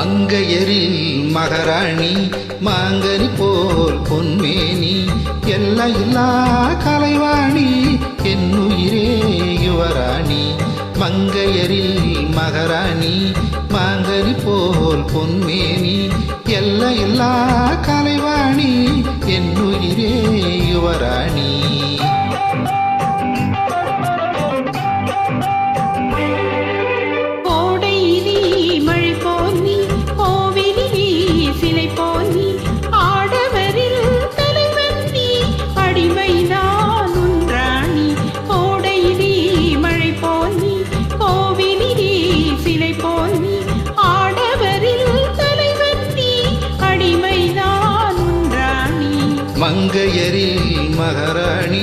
மங்கையரில் மகராணி மாங்கனி போல் பொன்மேனி எல்ல இல்லா கலைவாணி என்னுயிரே யுவராணி. மங்கையரில் மகராணி மாங்கனி போல் பொன்மேனி எல்ல இல்லா கலைவாணி என்னுயிரே யுவராணி. மங்கையரில் மகாராணி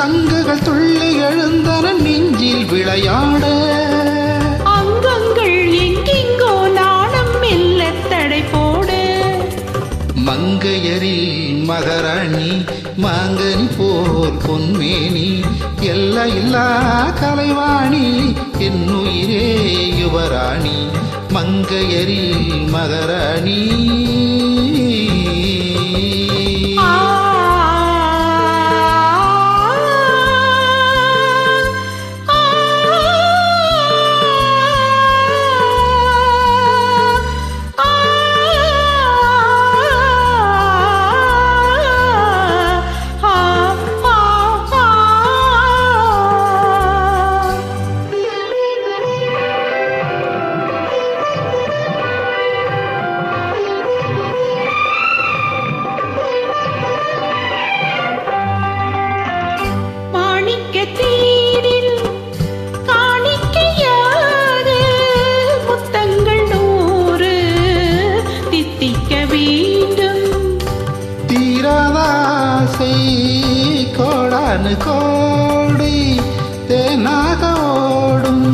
சங்குகள் துள்ளி எழுந்தன நெஞ்சில் விளையாட. அங்கங்கள் எங்கெங்கோ நாணம் மெல்ல தடை போட. மங்கையரில் மகராணி மாங்கனி போல் பொன்மேனி எல்ல இல்லா கலைவாணி என்னுயிரே யுவராணி மங்கையரில் மகராணி. தீராதாசை கோடானு கோடி தேனாக ஓடும்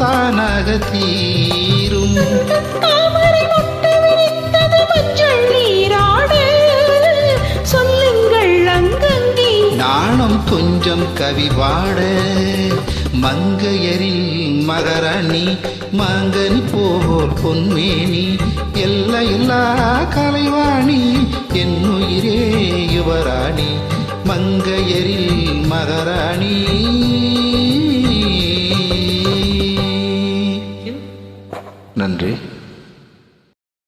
தானாக தீரும் நாணம் கொஞ்சம் கவி பாட மங்கையரில் மகராணி மாங்கனி போல் பொன்மேனி எல்ல எல்லா கலைவாணி யுவராணி மங்கையரில் மகராணி.